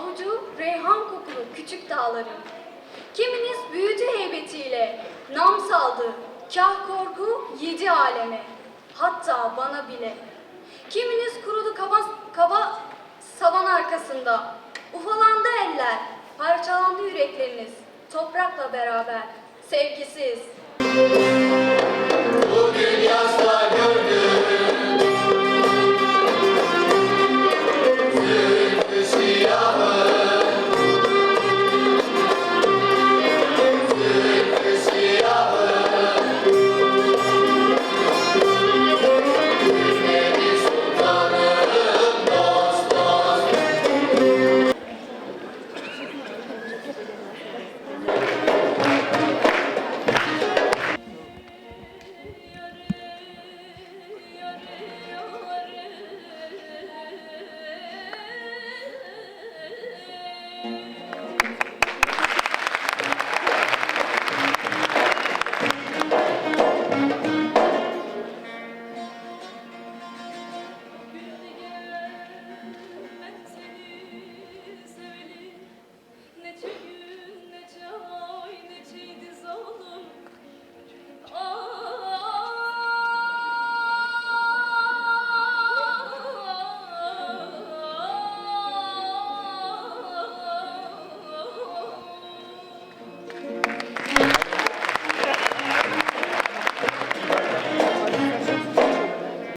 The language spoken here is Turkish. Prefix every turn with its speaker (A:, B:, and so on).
A: ahucu reyhan kokulu küçük dağların. Kiminiz büyücü heybetiyle nam saldı, kah korku yedi aleme, hatta bana bile. Kiminiz kurudu kaba, kaba savan arkasında, ufalandı eller, parçalandı yürekleriniz, toprakla beraber, sevgisiz.
B: Bugün